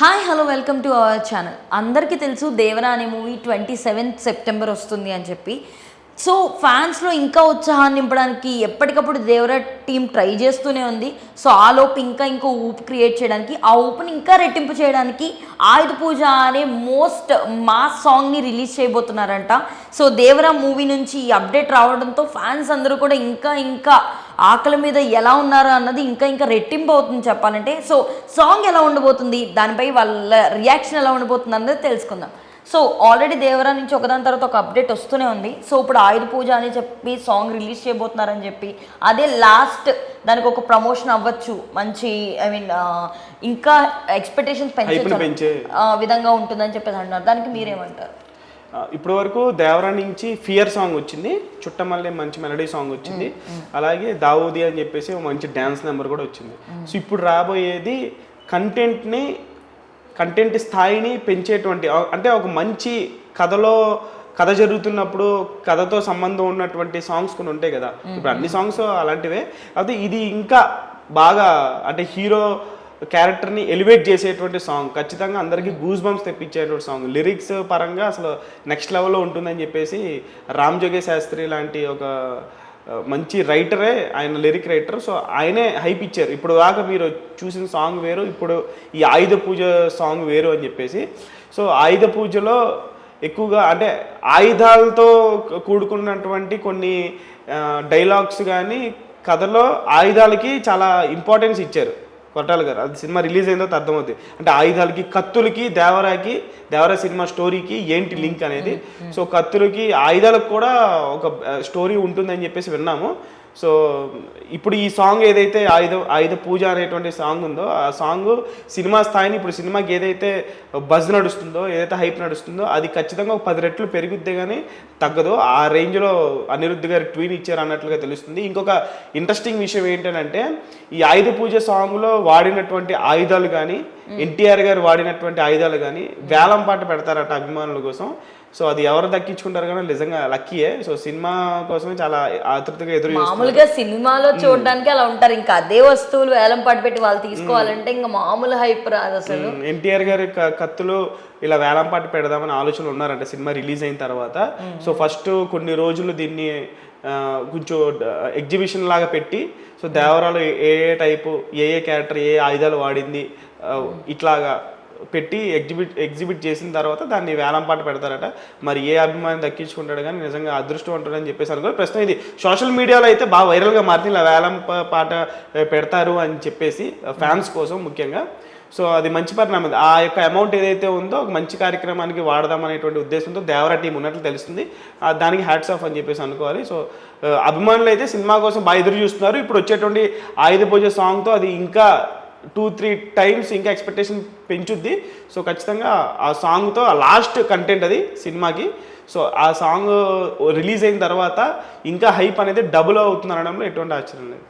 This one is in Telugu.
Hi hello welcome to our channel అందరికీ తెలుసు దేవరా అనే మూవీ ట్వంటీ సెవెంత్ సెప్టెంబర్ వస్తుంది అని చెప్పి. సో ఫ్యాన్స్లో ఇంకా ఉత్సాహాన్ని నింపడానికి ఎప్పటికప్పుడు దేవరా టీం ట్రై చేస్తూనే ఉంది. సో ఆ లోపు ఇంకా ఇంకో ఊపు క్రియేట్ చేయడానికి ఆ ఊపుని ఇంకా రెట్టింపు చేయడానికి ఆయుధ పూజ అనే మోస్ట్ మాస్ సాంగ్ని రిలీజ్ చేయబోతున్నారంట. సో దేవరా మూవీ నుంచి ఈ అప్డేట్ రావడంతో ఫ్యాన్స్ అందరూ కూడా ఇంకా ఇంకా ఆకలి మీద ఎలా ఉన్నారు అన్నది ఇంకా ఇంకా రెట్టింపు అవుతుంది చెప్పాలంటే. సో సాంగ్ ఎలా ఉండబోతుంది దానిపై వాళ్ళ రియాక్షన్ ఎలా ఉండబోతుంది అన్నది తెలుసుకుందాం. సో ఆల్రెడీ దేవరా నుంచి ఒకదాని తర్వాత ఒక అప్డేట్ వస్తూనే ఉంది. సో ఇప్పుడు ఆయుధ పూజ అని చెప్పి సాంగ్ రిలీజ్ చేయబోతున్నారని చెప్పి అదే లాస్ట్ దానికి ఒక ప్రమోషన్ అవ్వచ్చు. మంచి ఐ మీన్ ఇంకా ఎక్స్పెక్టేషన్స్ పెంచే విధంగా ఉంటుందని చెప్పేసి అంటున్నారు. దానికి మీరేమంటారు? ఇప్పటి వరకు దేవరా నుంచి ఫియర్ సాంగ్ వచ్చింది. చుట్టమల్లే మంచి మెలడీ సాంగ్ వచ్చింది. అలాగే దావూది అని చెప్పేసి మంచి డ్యాన్స్ నెంబర్ కూడా వచ్చింది. సో ఇప్పుడు రాబోయేది కంటెంట్ని కంటెంట్ స్థాయిని పెంచేటువంటి అంటే ఒక మంచి కథలో కథ జరుగుతున్నప్పుడు కథతో సంబంధం ఉన్నటువంటి సాంగ్స్ కొన్ని ఉంటాయి కదా. ఇప్పుడు అన్ని సాంగ్స్ అలాంటివే. అయితే ఇది ఇంకా బాగా అంటే హీరో క్యారెక్టర్ని ఎలివేట్ చేసేటువంటి సాంగ్ ఖచ్చితంగా అందరికీ గూస్ బంప్స్ తెప్పించేటువంటి సాంగ్ లిరిక్స్ పరంగా అసలు నెక్స్ట్ లెవెల్లో ఉంటుందని చెప్పేసి రామ్ జోగే శాస్త్రి లాంటి ఒక మంచి రైటరే ఆయన లిరిక్ రైటర్ సో ఆయనే హైప్ ఇచ్చారు. ఇప్పుడు దాకా మీరు చూసిన సాంగ్ వేరు ఇప్పుడు ఈ ఆయుధ పూజ సాంగ్ వేరు అని చెప్పేసి. సో ఆయుధ పూజలో ఎక్కువగా అంటే ఆయుధాలతో కూడుకున్నటువంటి కొన్ని డైలాగ్స్ కానీ కథలో ఆయుధాలకి చాలా ఇంపార్టెన్స్ ఇచ్చారు. కొట్టాలి గారు అది సినిమా రిలీజ్ అయిందో అర్థమవుతుంది అంటే ఆయుధాలకి కత్తులకి దేవరాకి దేవరా సినిమా స్టోరీకి ఏంటి లింక్ అనేది. సో కత్తులకి ఆయుధాలకు కూడా ఒక స్టోరీ ఉంటుందని చెప్పేసి విన్నాము. సో ఇప్పుడు ఈ సాంగ్ ఏదైతే ఆయుధ ఆయుధ పూజ అనేటువంటి సాంగ్ ఉందో ఆ సాంగ్ సినిమా స్థాయిని ఇప్పుడు సినిమాకి ఏదైతే బజ్ నడుస్తుందో ఏదైతే హైప్ నడుస్తుందో అది ఖచ్చితంగా ఒక పది రెట్లు పెరిగిద్దే కానీ తగ్గదు. ఆ రేంజ్లో అనిరుద్ధ్ గారు ట్వీన్ ఇచ్చారు అన్నట్లుగా తెలుస్తుంది. ఇంకొక ఇంట్రెస్టింగ్ విషయం ఏంటంటే ఈ ఆయుధ పూజ సాంగ్లో వాడినటువంటి ఆయుధాలు కానీ ఎన్టీఆర్ గారు వాడినటువంటి ఆయుధాలు కానీ వేలం పాట పెడతారట అభిమానుల కోసం. సో అది ఎవరు దక్కించుకుంటారు కానీ నిజంగా లక్కీయే. సో సినిమా కోసమే చాలా ఆతృతగా ఎదురు. మామూలుగా సినిమాలో చూడడానికి అలా ఉంటారు. ఇంకా అదే వస్తువులు వేలం పాటు పెట్టి వాళ్ళు తీసుకోవాలంటే ఇంకా మామూలు హైప్ రాదు అసలు. ఎన్టీఆర్ గారి కత్తులు ఇలా వేలం పాట పెడదామని ఆలోచనలు ఉన్నారంట సినిమా రిలీజ్ అయిన తర్వాత. సో ఫస్ట్ కొన్ని రోజులు దీన్ని కొంచెం ఎగ్జిబిషన్ లాగా పెట్టి సో దేవరాలు ఏ ఏ టైపు ఏ ఏ క్యారెక్టర్ ఏ ఆయుధాలు వాడింది ఇట్లాగా పెట్టి ఎగ్జిబిట్ ఎగ్జిబిట్ చేసిన తర్వాత దాన్ని వేలంపాట పెడతారట. మరి ఏ అభిమాని దక్కించుకుంటాడు కానీ నిజంగా అదృష్టం ఉంటాడని చెప్పేసి అనుకో ప్రస్తుతం ఇది. సోషల్ మీడియాలో అయితే బాగా వైరల్గా మారింది ఇలా వేలం పాట పెడతారు అని చెప్పేసి ఫ్యాన్స్ కోసం ముఖ్యంగా. సో అది మంచి పరిణామం. ఆ యొక్క అమౌంట్ ఏదైతే ఉందో ఒక మంచి కార్యక్రమానికి వాడదాం అనేటువంటి ఉద్దేశంతో దేవరా టీం ఉన్నట్లు తెలుస్తుంది. దానికి హ్యాట్స్ ఆఫ్ అని చెప్పేసి అనుకోవాలి. సో అభిమానులు అయితే సినిమా కోసం బాగా ఎదురు చూస్తున్నారు. ఇప్పుడు వచ్చేటువంటి ఆయుధ పూజ సాంగ్తో అది ఇంకా టూ త్రీ టైమ్స్ ఇంకా ఎక్స్పెక్టేషన్ పెంచుద్ది. సో ఖచ్చితంగా ఆ సాంగ్తో ఆ లాస్ట్ కంటెంట్ అది సినిమాకి. సో ఆ సాంగ్ రిలీజ్ అయిన తర్వాత ఇంకా హైప్ అనేది డబుల్ అవుతుంది అనడంలో ఎటువంటి ఆశ్చర్యం లేదు.